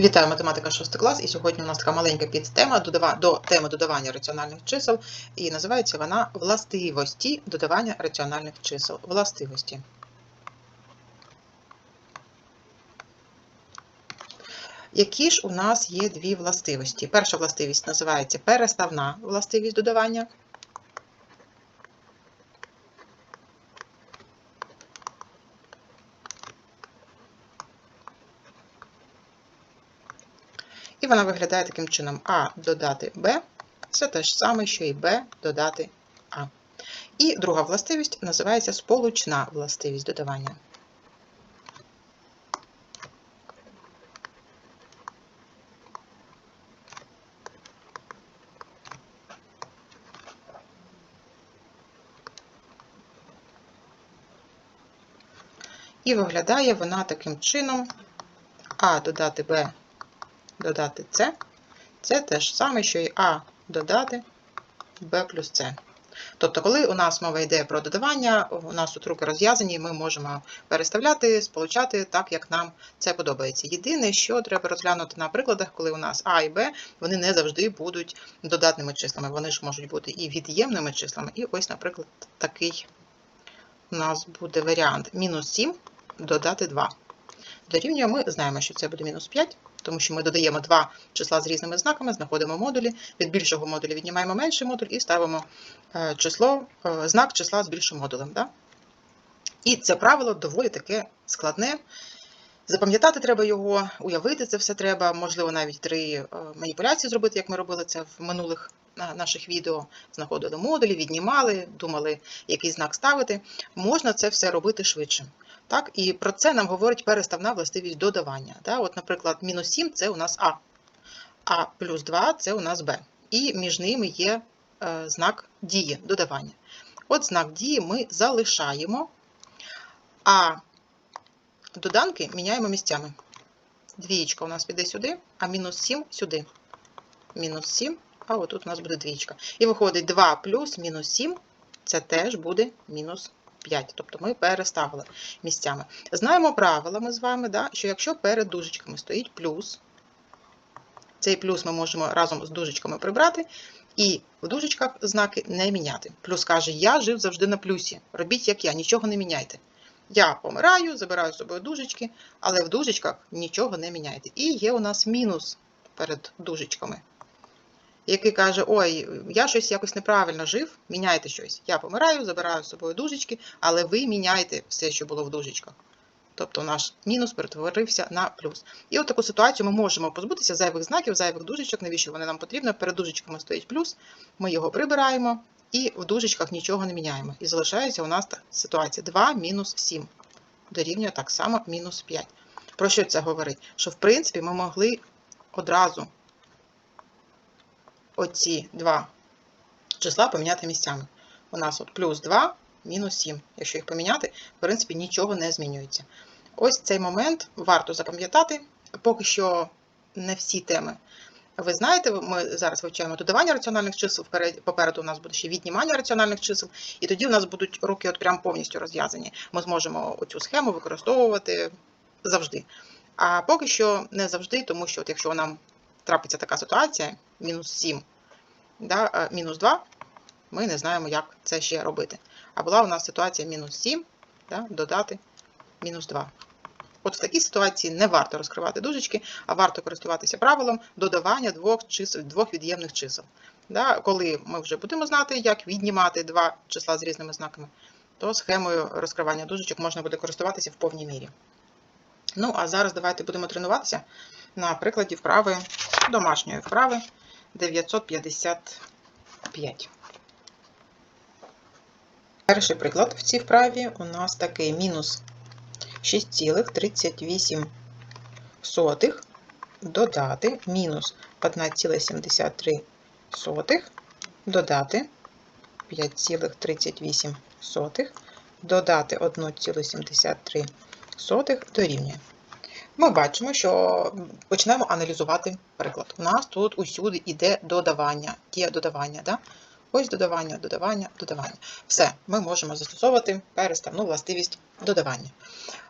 Вітаю, математика 6 клас. І сьогодні у нас така маленька підтема до теми додавання раціональних чисел. І називається вона властивості додавання раціональних чисел. Властивості. Які ж у нас є дві властивості? Перша властивість називається переставна властивість додавання. Вона виглядає таким чином: А додати Б це те ж саме, що і Б додати А. І друга властивість називається сполучна властивість додавання. І виглядає вона таким чином: А додати Б додати С. Це те ж саме, що і А додати Б плюс С. Тобто, коли у нас мова йде про додавання, у нас тут руки розв'язані, ми можемо переставляти, сполучати так, як нам це подобається. Єдине, що треба розглянути на прикладах, коли у нас А і Б, вони не завжди будуть додатними числами. Вони ж можуть бути і від'ємними числами. І ось, наприклад, такий у нас буде варіант мінус 7 додати 2. Дорівнює, ми знаємо, що це буде мінус 5, тому що ми додаємо два числа з різними знаками, знаходимо модулі, від більшого модуля віднімаємо менший модуль і ставимо е, число, е, знак числа з більшим модулем. Да? І це правило доволі таке складне. Запам'ятати треба його, уявити це все треба, можливо, навіть три е, маніпуляції зробити, як ми робили це в минулих наших відео. Знаходили модулі, віднімали, думали, який знак ставити. Можна це все робити швидше. Так, і про це нам говорить переставна властивість додавання. Так? От, наприклад, мінус 7 це у нас А, а плюс 2 це у нас Б. І між ними є е, знак дії, додавання. От знак дії ми залишаємо, а доданки міняємо місцями. Двієчка у нас піде сюди, а мінус 7 сюди. Мінус 7, а отут у нас буде двієчка. І виходить 2 плюс мінус 7, це теж буде мінус 5. Тобто ми переставили місцями. Знаємо правила ми з вами, да, що якщо перед дужечками стоїть плюс, цей плюс ми можемо разом з дужечками прибрати, і в дужечках знаки не міняти. Плюс каже, я жив завжди на плюсі. Робіть як я, нічого не міняйте. Я помираю, забираю з собою дужечки, але в дужечках нічого не міняйте. І є у нас мінус перед дужечками, який каже: Ой, я щось якось неправильно жив, міняйте щось. Я помираю, забираю з собою дужечки, але ви міняєте все, що було в дужечках. Тобто наш мінус перетворився на плюс. І от таку ситуацію ми можемо позбутися зайвих знаків, зайвих дужечок, навіщо вони нам потрібні. Перед дужечками стоїть плюс, ми його прибираємо і в дужечках нічого не міняємо. І залишається у нас ситуація 2 мінус 7. Дорівнює так само мінус 5. Про що це говорить? Що в принципі ми могли одразу оці два числа поміняти місцями. У нас от плюс 2, мінус 7. Якщо їх поміняти, в принципі, нічого не змінюється. Ось цей момент варто запам'ятати. Поки що не всі теми. Ви знаєте, ми зараз вивчаємо додавання раціональних чисел, попереду у нас буде ще віднімання раціональних чисел, і тоді у нас будуть руки от прям повністю розв'язані. Ми зможемо цю схему використовувати завжди. А поки що не завжди, тому що от якщо нам трапиться така ситуація, мінус 7, да, е, мінус 2, ми не знаємо, як це ще робити. А була у нас ситуація мінус 7, да, додати мінус 2. От в такій ситуації не варто розкривати дужечки, а варто користуватися правилом додавання двох чисел, двох від'ємних чисел. Да, коли ми вже будемо знати, як віднімати два числа з різними знаками, то схемою розкривання дужечок можна буде користуватися в повній мірі. Ну, а зараз давайте будемо тренуватися на прикладі вправи домашньої вправи 955. Перший приклад в цій вправі у нас такий мінус 6,38 додати мінус 1,73 додати 5,38 додати 1,73 дорівнює. Ми бачимо, що почнемо аналізувати приклад. У нас тут усюди йде додавання, є додавання. Да? Ось додавання, додавання, додавання. Все, ми можемо застосовувати переставну властивість додавання.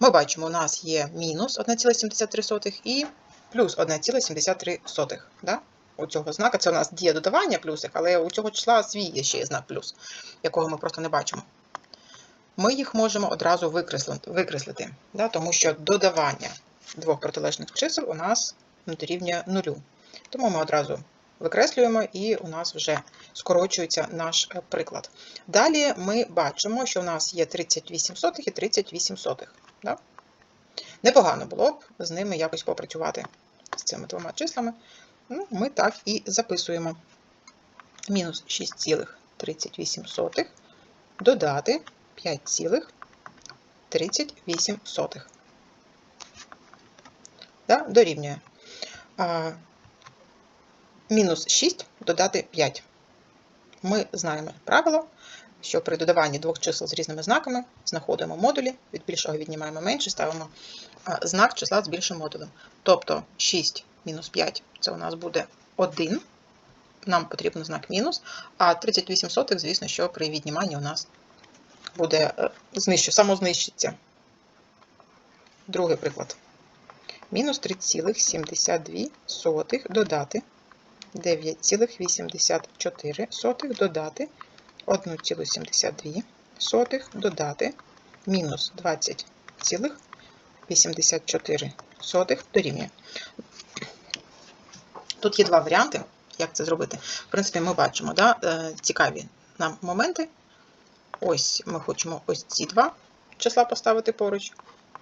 Ми бачимо, у нас є мінус 1,73 і плюс 1,73. Да? У цього знака це у нас діє додавання плюсик, але у цього числа свій є ще знак плюс, якого ми просто не бачимо. Ми їх можемо одразу викреслити да? тому що додавання двох протилежних чисел у нас дорівнює нулю. Тому ми одразу викреслюємо і у нас вже скорочується наш е, приклад. Далі ми бачимо, що у нас є 38 сотих і 38 сотих. Да? Непогано було б з ними якось попрацювати з цими двома числами. Ну, ми так і записуємо. Мінус 6,38 додати 5,38. Да, дорівнює. А, мінус 6 додати 5. Ми знаємо правило, що при додаванні двох чисел з різними знаками знаходимо модулі, від більшого віднімаємо менше, ставимо знак числа з більшим модулем. Тобто 6 мінус 5 це у нас буде 1. Нам потрібен знак мінус, а 38 сотих, звісно, що при відніманні у нас буде е, знищу, самознищиться. Другий приклад. Мінус 3,72 додати 9,84 додати 1,72 додати мінус 20,84 дорівнює. Тут є два варіанти, як це зробити. В принципі, ми бачимо да, е, цікаві нам моменти. Ось ми хочемо ось ці два числа поставити поруч,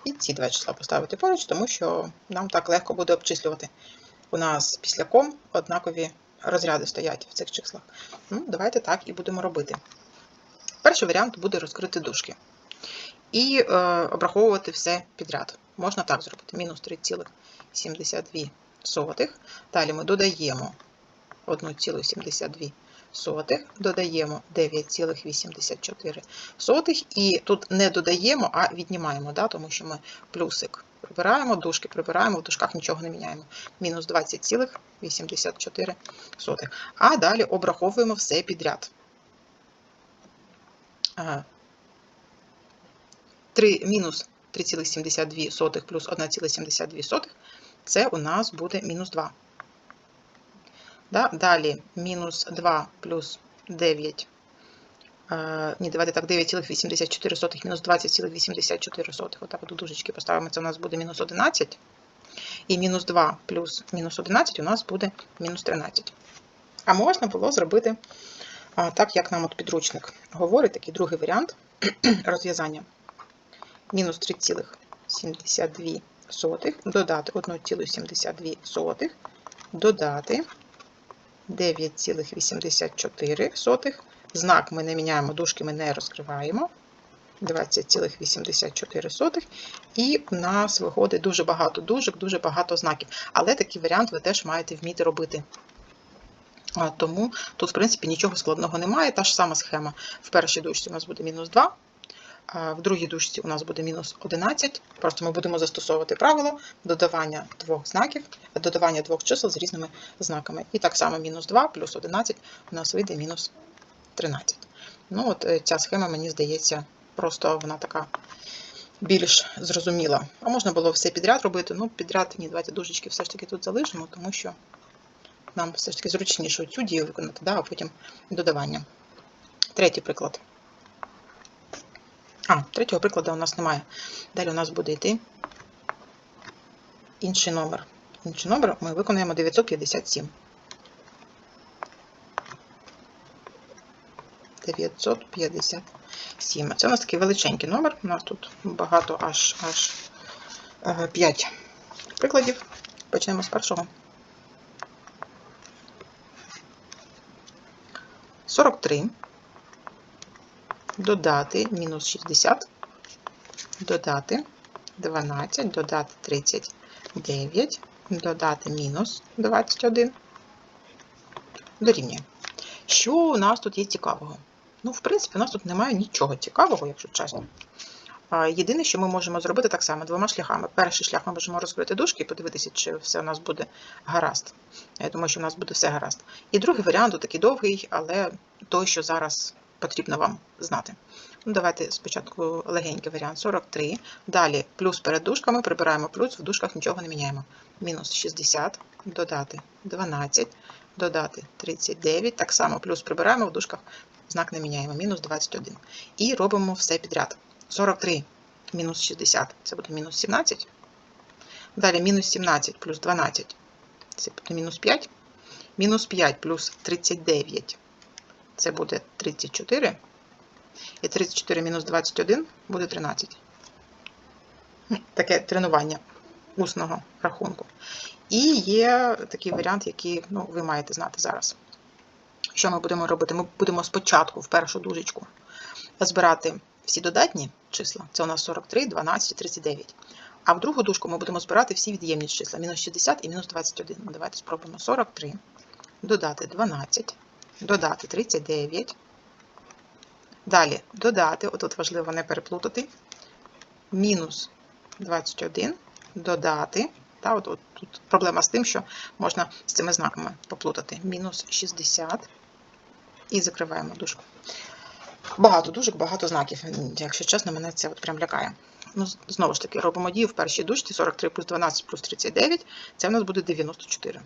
і ці два числа поставити поруч, тому що нам так легко буде обчислювати. У нас після ком однакові розряди стоять в цих числах. Ну, Давайте так і будемо робити. Перший варіант буде розкрити дужки. І е, обраховувати все підряд. Можна так зробити: мінус 3,72. Далі ми додаємо 1,72 додаємо 9,84 і тут не додаємо, а віднімаємо, да, тому що ми плюсик прибираємо, дужки прибираємо, в дужках нічого не міняємо. Мінус 20,84. А далі обраховуємо все підряд. 3, мінус 3,72 плюс 1,72 це у нас буде мінус 2. Да? Далі мінус 2 плюс 9. Е, ні, давайте так, 9,84 мінус 20,84. Отак от дужечки поставимо, це у нас буде мінус 11. І мінус 2 плюс мінус 11 у нас буде мінус 13. А можна було зробити так, як нам от підручник говорить, такий другий варіант розв'язання. Мінус 3,72 додати 1,72 додати 9,84. Знак ми не міняємо, дужки ми не розкриваємо. 20,84. І у нас виходить дуже багато дужок, дуже багато знаків. Але такий варіант ви теж маєте вміти робити. Тому тут, в принципі, нічого складного немає. Та ж сама схема. В першій дужці у нас буде мінус 2, а в другій дужці у нас буде мінус 11. Просто ми будемо застосовувати правило додавання двох знаків, додавання двох чисел з різними знаками. І так само мінус 2 плюс 11 у нас вийде мінус 13. Ну, от е, Ця схема, мені здається, просто вона така більш зрозуміла. А можна було все підряд робити. Ну, підряд, ні, давайте дужечки все ж таки тут залишимо, тому що нам все ж таки зручніше цю дію виконати, да, а потім додавання. Третій приклад. А, третього прикладу у нас немає. Далі у нас буде йти інший номер. Інший номер ми виконуємо 957. 957. Це у нас такий величенький номер. У нас тут багато аж аж 5 прикладів. Почнемо з першого. 43. Додати мінус 60, додати 12, додати 39, додати мінус 21. Дорівнює. Що у нас тут є цікавого? Ну, в принципі, у нас тут немає нічого цікавого, якщо чесно. Єдине, що ми можемо зробити так само двома шляхами. Перший шлях ми можемо розкрити дужки і подивитися, чи все у нас буде гаразд. Я думаю, що у нас буде все гаразд. І другий варіант такий довгий, але той, що зараз потрібно вам знати. Ну, давайте спочатку легенький варіант 43. Далі плюс перед дужками, прибираємо плюс, в дужках нічого не міняємо. Мінус 60, додати 12, додати 39. Так само плюс прибираємо, в дужках знак не міняємо. Мінус 21. І робимо все підряд. 43 мінус 60 це буде мінус 17. Далі мінус 17 плюс 12 це буде мінус 5. Мінус 5 плюс 39 це буде 34. І 34 мінус 21 буде 13. Таке тренування усного рахунку. І є такий варіант, який ну, ви маєте знати зараз. Що ми будемо робити? Ми будемо спочатку в першу дужечку збирати всі додатні числа. Це у нас 43, 12 39. А в другу дужку ми будемо збирати всі від'ємні числа. Мінус 60 і мінус 21. Ну, давайте спробуємо 43, додати 12, додати 39. Далі додати, отут важливо не переплутати, мінус 21, додати. Та, от, от, Тут проблема з тим, що можна з цими знаками поплутати. Мінус 60 і закриваємо дужку. Багато дужок, багато знаків. Якщо чесно, мене це от прям лякає. Ну, Знову ж таки, робимо дію в першій дужці 43 плюс 12 плюс 39, це в нас буде 94.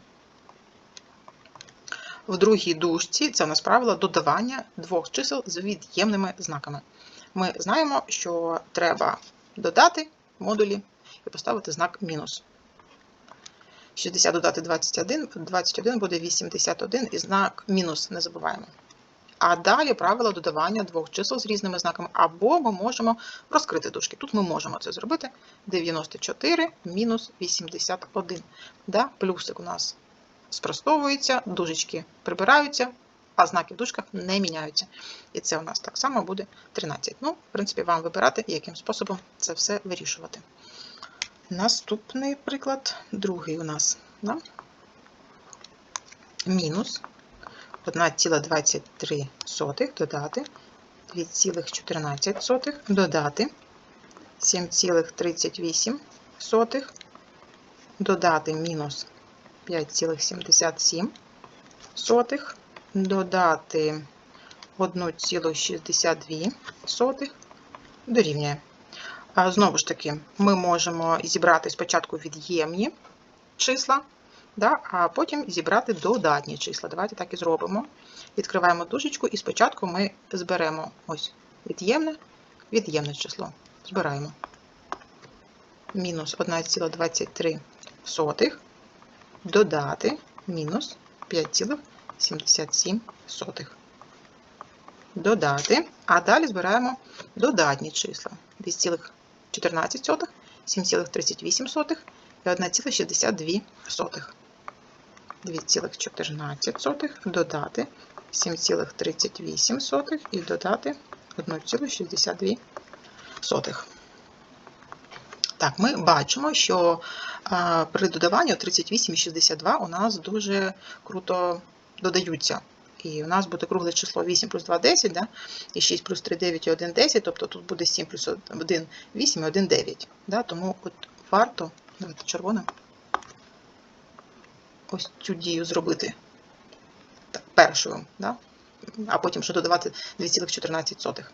В другій дужці це у нас правило додавання двох чисел з від'ємними знаками. Ми знаємо, що треба додати модулі і поставити знак мінус. 60 додати 21, 21 буде 81 і знак мінус не забуваємо. А далі правило додавання двох чисел з різними знаками, або ми можемо розкрити дужки. Тут ми можемо це зробити. 94 мінус 81. Да? Плюсик у нас спростовується, дужечки прибираються, а знаки в дужках не міняються. І це у нас так само буде 13. Ну, в принципі, вам вибирати, яким способом це все вирішувати. Наступний приклад, другий у нас. Да? Мінус 1,23 додати 2,14 додати 7,38 додати мінус 5,77 додати 1,62 дорівнює. Знову ж таки, ми можемо зібрати спочатку від'ємні числа, да, а потім зібрати додатні числа. Давайте так і зробимо. Відкриваємо дужечку і спочатку ми зберемо ось від'ємне, від'ємне число. Збираємо. Мінус 1,23 додати мінус 5,77. Додати, а далі збираємо додатні числа. 2,14, 7,38 і 1,62. 2,14 додати 7,38 і додати 1,62. Так, ми бачимо, що при додаванні 38 і 62 у нас дуже круто додаються. І у нас буде кругле число 8 плюс 2 10, да? і 6 плюс 3 9 і 1 10, тобто тут буде 7 плюс 1 8 і 1 9. Да? Тому от варто, давайте червоним, ось цю дію зробити так, першою, да? а потім ще додавати 2,14.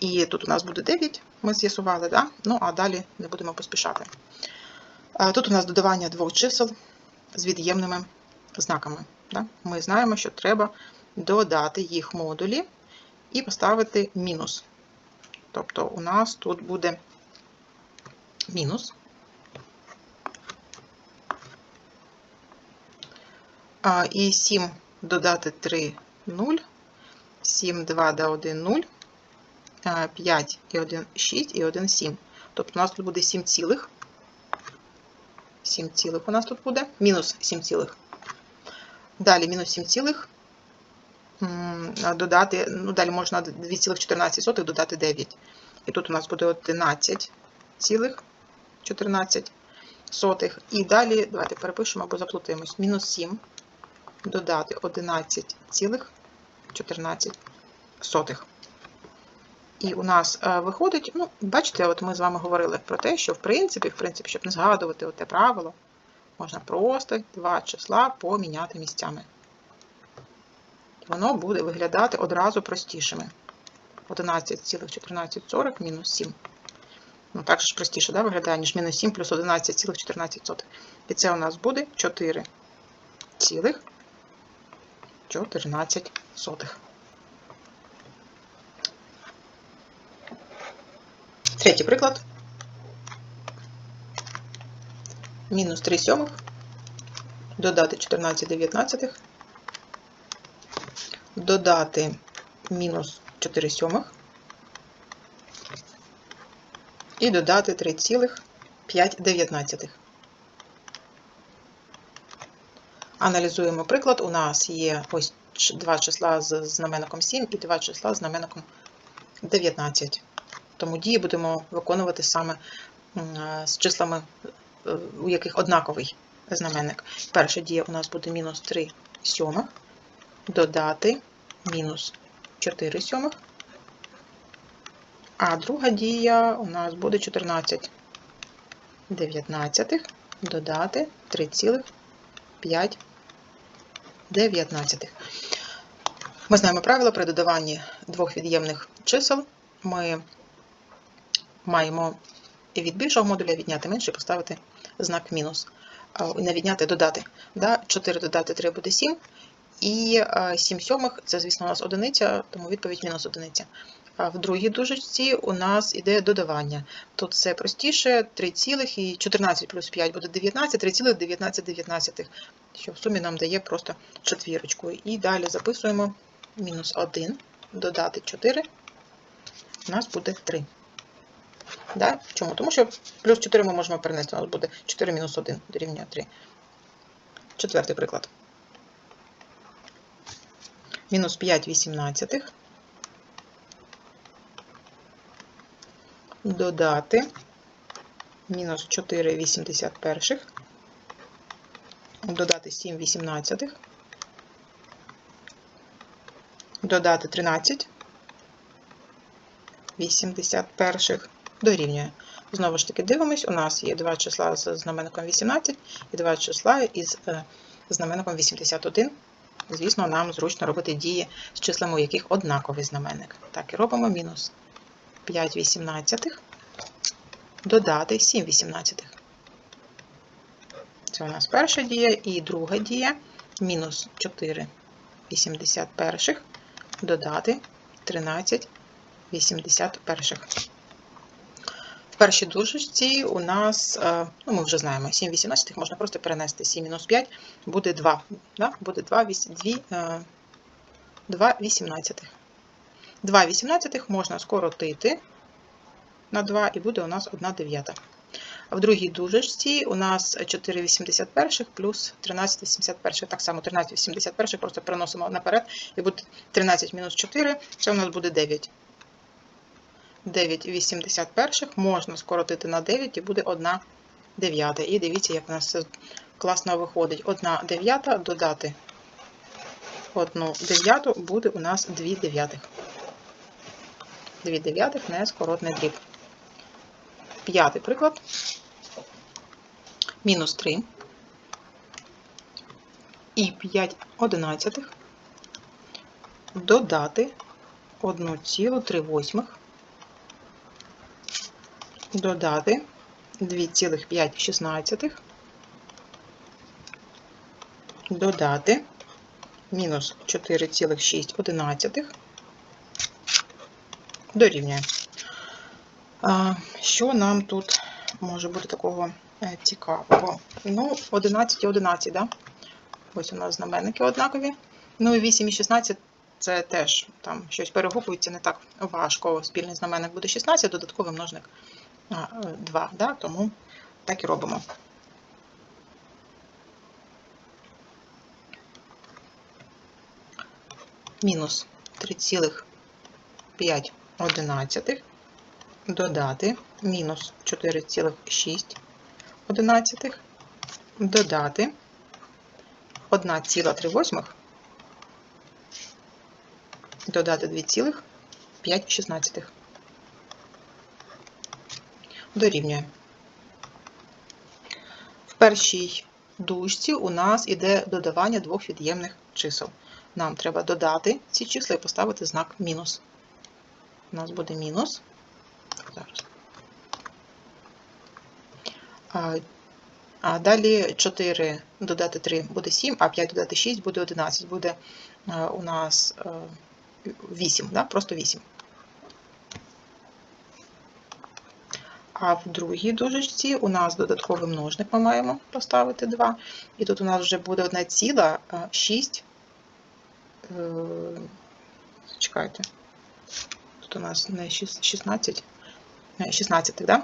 І тут у нас буде 9, ми з'ясували, да? ну а далі не будемо поспішати. Тут у нас додавання двох чисел з від'ємними знаками. Да? Ми знаємо, що треба додати їх модулі і поставити мінус. Тобто у нас тут буде мінус. І 7 додати 3 0, 7, 2 да 1 0, 5 і 1 6 і 1 7. Тобто у нас тут буде 7 цілих. 7 цілих у нас тут буде, мінус 7 цілих. Далі мінус 7 цілих додати, ну далі можна 2,14 додати 9. І тут у нас буде 11 цілих 14 сотих. І далі, давайте перепишемо або заплутаємось. Мінус 7 додати 11 цілих 14 сотих. І у нас е, виходить, ну, бачите, от ми з вами говорили про те, що в принципі, в принципі, щоб не згадувати те правило, можна просто два числа поміняти місцями. Воно буде виглядати одразу простішими. 11,1440 мінус 7. Ну, так ж простіше да, виглядає, ніж мінус 7 плюс 11,14. І це у нас буде 4,14. Третій приклад. Мінус 3 сьомих. Додати 14 дев'ятнадцятих. Додати мінус 4 сьомих. І додати 3,5 дев'ятнадцятих. Аналізуємо приклад. У нас є ось два числа з знаменником 7 і два числа з знаменником 19. Тому дії будемо виконувати саме е, з числами, е, у яких однаковий знаменник. Перша дія у нас буде мінус 3 сьомих, додати мінус 4 сьомих, а друга дія у нас буде 14 дев'ятнадцятих, додати 3,5 дев'ятнадцятих. Ми знаємо правило при додаванні двох від'ємних чисел. Ми маємо від більшого модуля відняти менше і поставити знак мінус. Не відняти, додати. 4 додати 3 буде 7. І 7 сьомих це, звісно, у нас одиниця, тому відповідь мінус одиниця. А в другій дужечці у нас іде додавання. Тут все простіше, 3 цілих і 14 плюс 5 буде 19, 3,19 19, що в сумі нам дає просто четвірочку. І далі записуємо мінус 1, додати 4, у нас буде 3. Да? Чому? Тому що плюс 4 ми можемо перенести, у нас буде 4 мінус 1 дорівнює 3. Четвертий приклад. Мінус 5 вісімнадцятих. Додати мінус 4 81. Додати 7 вісімнадцятих. Додати 13 81 дорівнює. Знову ж таки, дивимось, у нас є два числа з знаменником 18 і два числа із е, знаменником 81. Звісно, нам зручно робити дії з числами, у яких однаковий знаменник. Так, і робимо мінус 5 18, додати 7 18. Це у нас перша дія і друга дія. Мінус 4 81, додати 13 81. Першій дужечці у нас, е, ну ми вже знаємо, 7 18 можна просто перенести 7 мінус 5, буде 2. Да? Буде 2, 2, 2 18. 2 18 можна скоротити на 2 і буде у нас 1 дев'ята. А в другій дужечці у нас 4 81 плюс 13 81. Так само 13 81 просто переносимо наперед і буде 13 мінус 4, це у нас буде 9. 9 81 можна скоротити на 9 і буде 1 дев'ята. І дивіться, як у нас все класно виходить. 1 дев'ята додати 1 дев'яту буде у нас 2 дев'ятих. 2 дев'ятих не скоротний дріб. П'ятий приклад. Мінус 3 і 5 одинадцятих додати 1,3 восьмих додати 2,5 додати мінус 4,6 дорівнює. Що нам тут може бути такого е, цікавого? Ну, 11 і 11, да? Ось у нас знаменники однакові. Ну і 8 і 16 це теж там щось перегукується не так важко. Спільний знаменник буде 16, додатковий множник 2, да? тому так і робимо. Мінус 3,5 одинадцятих додати мінус 4,6 одинадцятих додати 1,3 восьмих додати 2,5 дорівнює. В першій дужці у нас іде додавання двох від'ємних чисел. Нам треба додати ці числа і поставити знак мінус. у нас буде мінус. Зараз. А, далі 4 додати 3 буде 7, а 5 додати 6 буде 11. Буде е, у нас е, 8, да? просто 8. А в другій дужечці у нас додатковий множник ми маємо поставити 2. І тут у нас вже буде 1 ціла 6. Е, Чекайте. Тут у нас не 6 16, е, 16, да?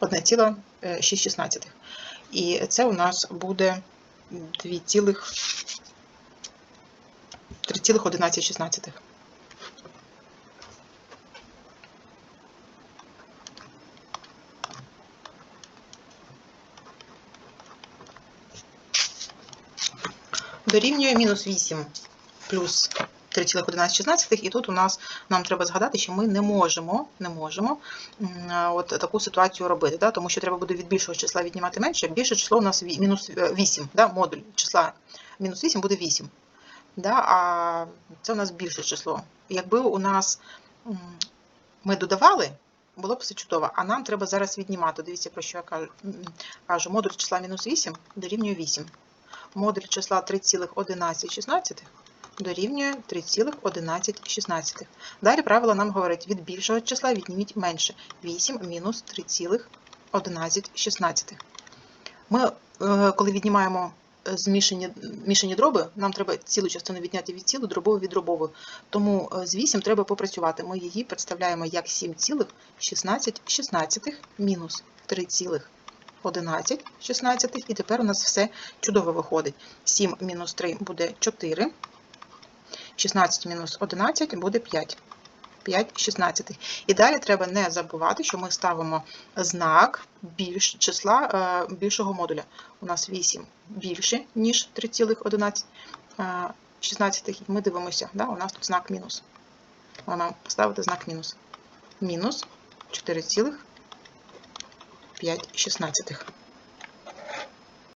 1 ціла 6 16. І це у нас буде 2 Дорівнює мінус 8 плюс 3,1116, і тут у нас нам треба згадати, що ми не можемо, не можемо от таку ситуацію робити, да? тому що треба буде від більшого числа віднімати менше. Більше число у нас мінус е, 8, да? модуль числа мінус 8 буде 8. Да? А це у нас більше число. Якби у нас ми додавали, було б все чудово, а нам треба зараз віднімати. Дивіться, про що я кажу. Кажу. Модуль числа мінус 8 дорівнює 8. Модуль числа 3,1116 дорівнює 3,1116. Далі правило нам говорить, від більшого числа відніміть менше. 8 мінус 3,1116. Ми, е, коли віднімаємо е, змішані, мішані дроби, нам треба цілу частину відняти від цілу, дробову від дробової. Тому е, з 8 треба попрацювати. Ми її представляємо як 7,16 мінус 3,11 16. І тепер у нас все чудово виходить. 7 мінус 3 буде 4. 16 мінус 11 буде 5. 5 16. І далі треба не забувати, що ми ставимо знак більш, числа е, більшого модуля. У нас 8 більше, ніж 3,11 е, 16. Ми дивимося, да, у нас тут знак мінус. Ми поставити знак мінус. Мінус 4,5 16.